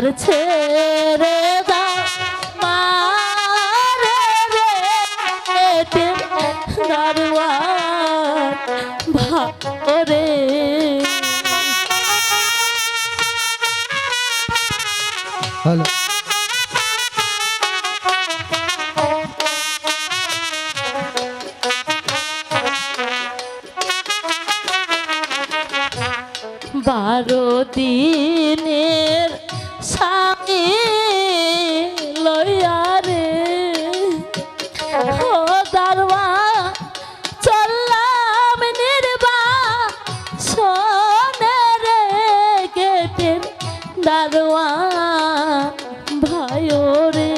আর ছেড়ে দাও মারে রে দারুয়া ভারে হ্যালো। বাবা রে।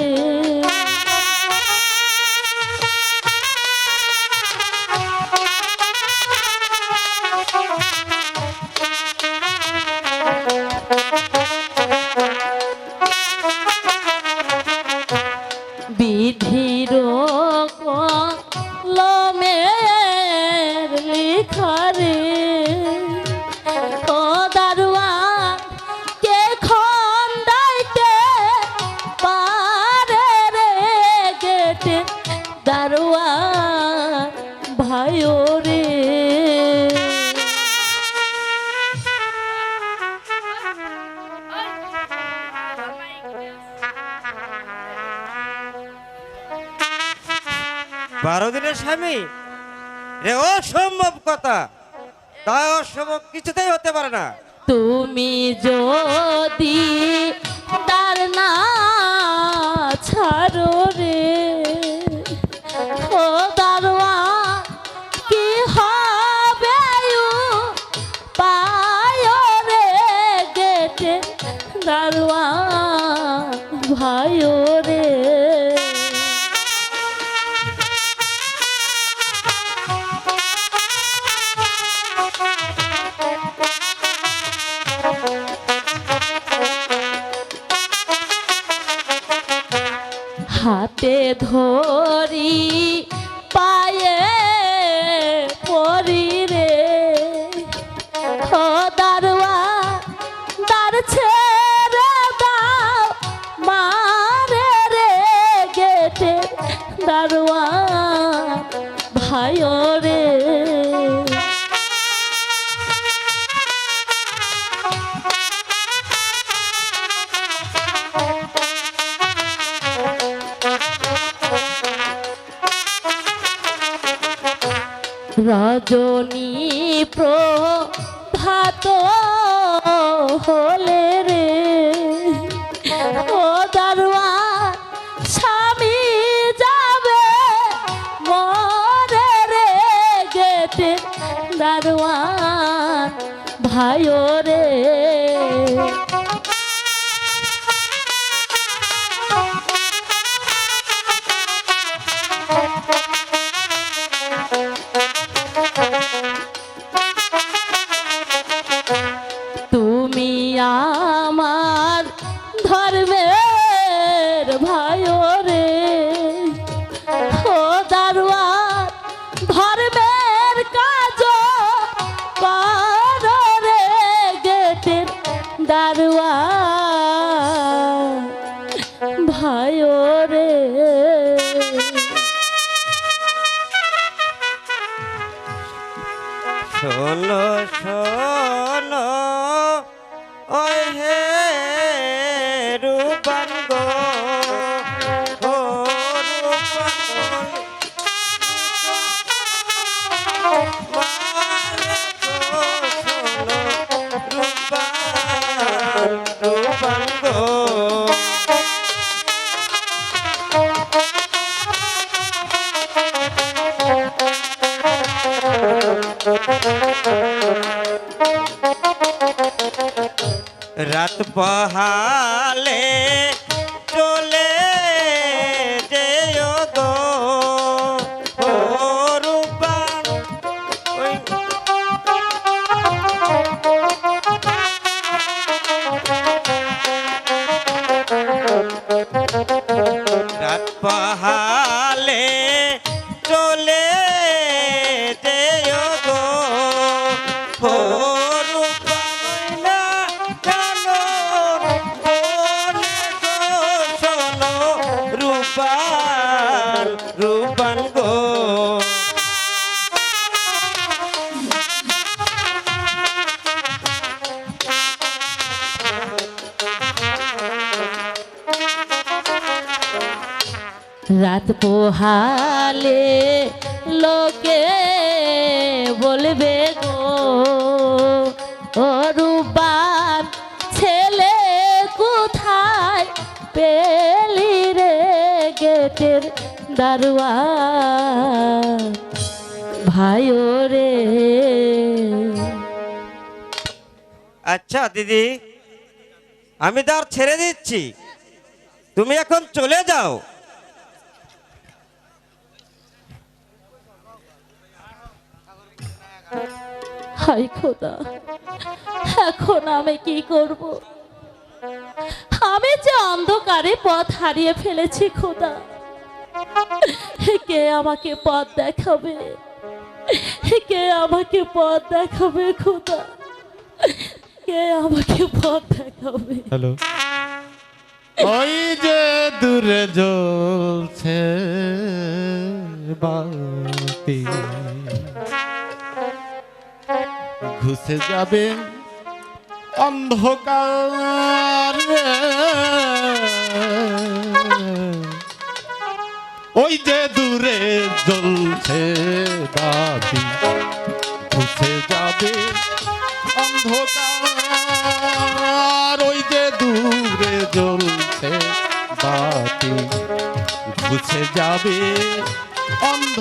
লমের লিখারে কথা। তা কিছুতেই হতে পারে না। তুমি যদি তার না ছাড়ো রে, ও দারোয়া, কি হবে পায় রে গেটে, দারোয়া ভাইও হাতে ধরি পায়ে রজনী প্রভাত রাত পাহা রাত পোহালে লোকে বলবে গো অরূপার ছেলে কোথায় পেলি রে গেটের দারুয়া? ভাইও রে। আচ্ছা দিদি, আমি তো আর ছেড়ে দিচ্ছি। তুমি এখন চলে যাও। হাই খোদা এখন আমি কি করব? আমি যে অন্ধকারে পথ হারিয়ে ফেলেছি খোদা কে আমাকে পথ দেখাবে? কে আমাকে পথ দেখাবে খোদা? কে আমাকে পথ দেখাবে? হ্যালো। ওই যে দূরে জ্বলছে বাতি ঘুষে যাবে অন্ধকার ওই যে দূরে জ্বলছে বাতি ঘুষে যাবে অন্ধকার। ওই যে দূরে জ্বলছে বাতি বুঝে যাবে অন্ধ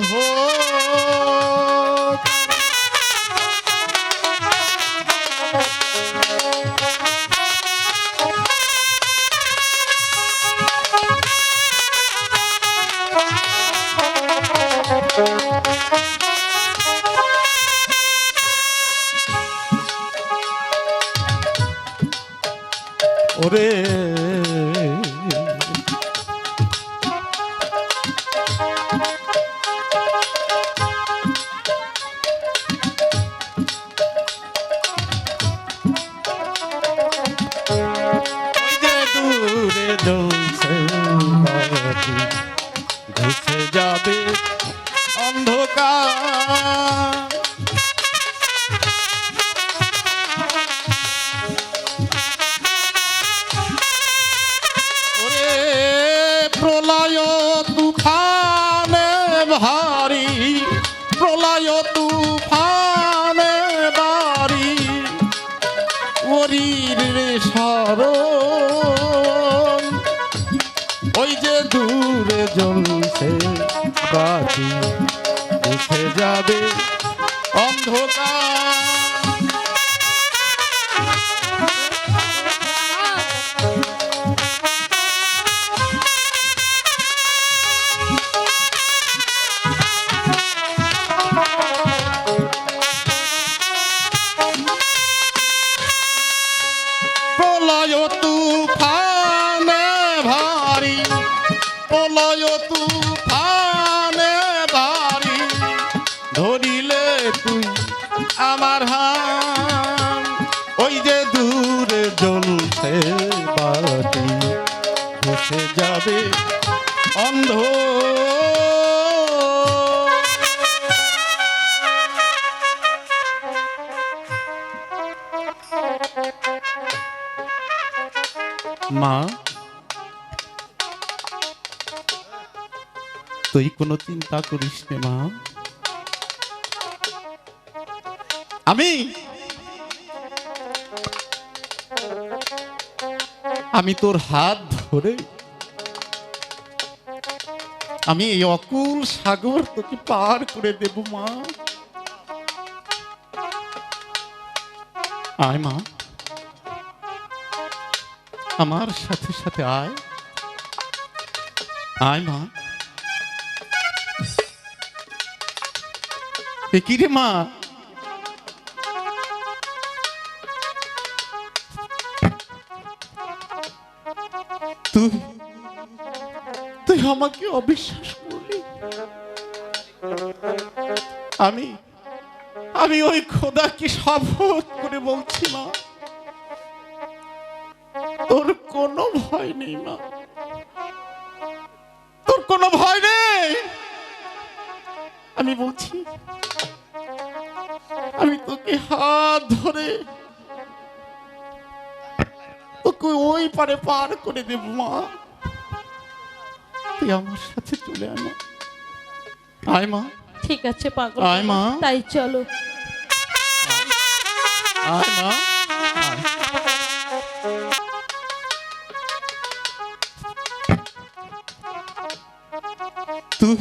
বাতি উঠে যাবে অন্ধকার। তুফানে ভারী প্রলয় তুফানে তুই কোনো চিন্তা করিস নে, মা। আমি আমি তোর হাত ধরে, আমি এই অকুল সাগর তোকে পার করে দেব, মা। আয়, মা। আমার সাথে সাথে আয়। আয়, মা। এ মা? তুই তুই আমাকে অবিশ্বাস করলি। আমি আমি ওই খোদাকে শপথ করে বলছি, মা। তোর কোনো ভয় নেই, মা। তোর কোনো ভয় নেই। আমি বলছি আমি তোকে হাত ধরে তোকে ওই পারে পার করে দেব মা। তুই আমার সাথে চলে আয় মা। আয় মা। ঠিক আছে পাগল। আয় মা। তাই চলো। আয় মা। তুই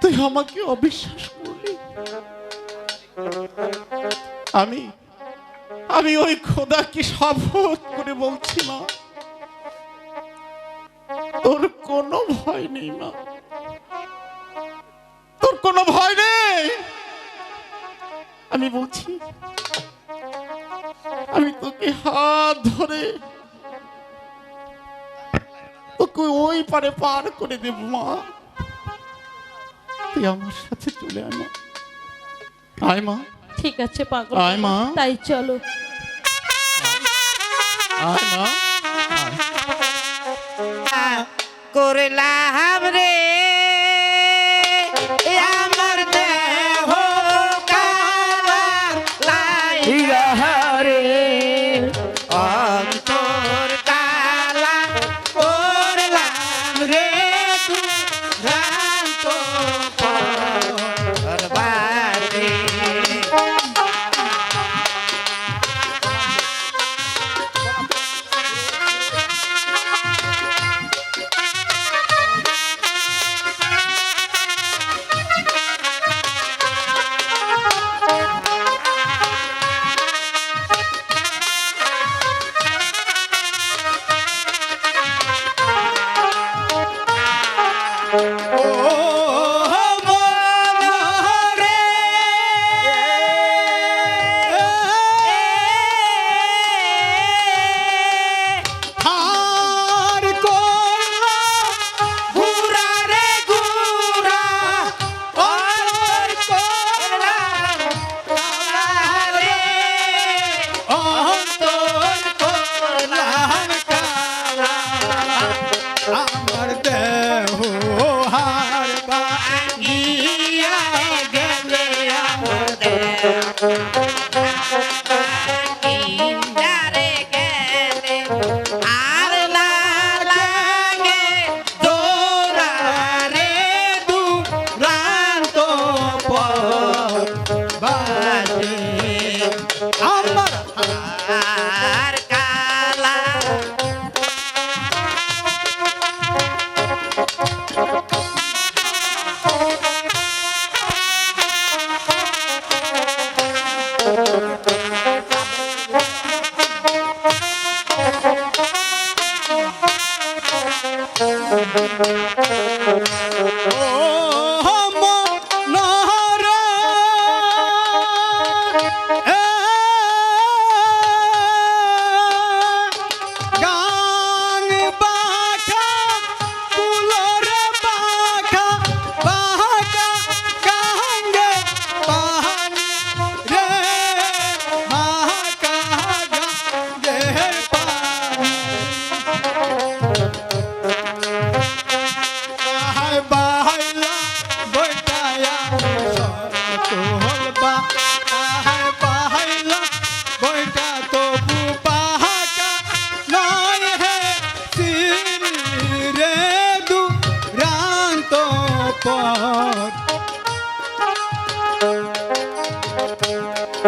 তুই আমাকে অবিশ্বাস আমি আমি ওই খোদা কি শপথ করে বলছি, মা। তোর কোনো ভয় নেই, মা। তোর কোনো ভয় নেই। আমি বলছি, আমি তোকে হাত ধরে তোকে ওই পারে পার করে দেব, মা। তুই আমার সাথে চলে আয় আয় মা। ঠিক আছে পাগল। আয় মা। তাই চলো। আয় মা। করে করলাম রে।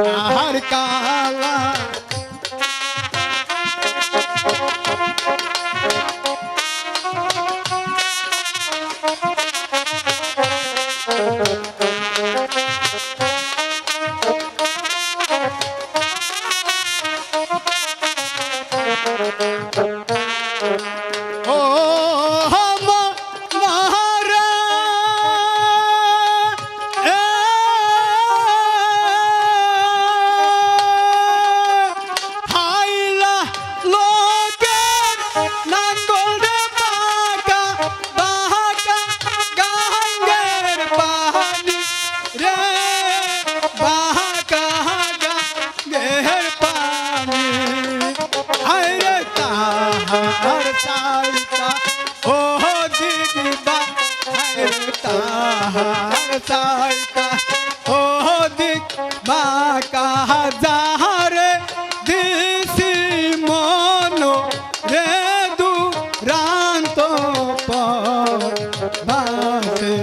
আহার কালা চালটা ও দিক বাঁকা হাজারে দিছি মন রে দু রান্ত বাসে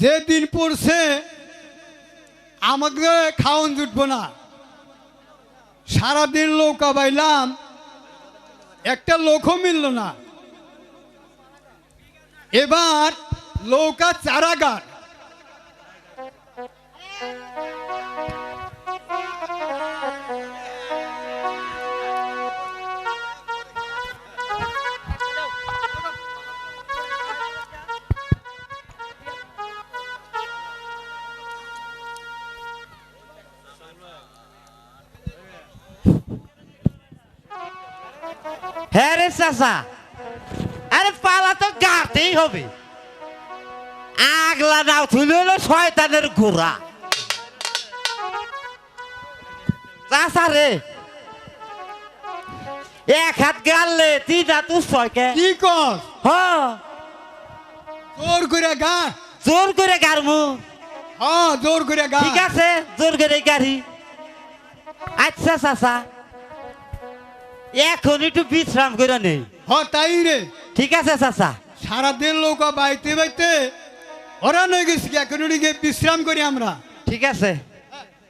যে দিন পড়ছে, আমাকে খাওয়ান জুটবো না। সারাদিন লৌকা বাইলাম, একটা লোকও মিলল না। এবার লৌকা চারাগার। হ্যাঁ রে চাচা। আরে পালা তো গাতেই হবে। আগলা নাও থুলে হলো শয়তানের ঘোড়া চাচা রে এক হাত গাললে তিন হাত উৎসয়কে কি? কর হ জোর করে গা। জোর করে গারমু হ্যাঁ জোর করে গা। ঠিক আছে জোর করে গাড়ি। আচ্ছা চাচা। এখন একটু বিশ্রাম করে নেই হ তাই রে। ঠিক আছে চাচা। সারাদিন লোক বাইতে বাইতে ওরা নয় গেছি এখন গিয়ে বিশ্রাম করি আমরা। ঠিক আছে।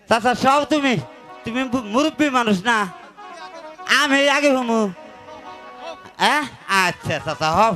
চাচা সব তুমি তুমি মুরব্বী মানুষ না? আমি আগে হুমু। হ্যাঁ? আচ্ছা চাচা হব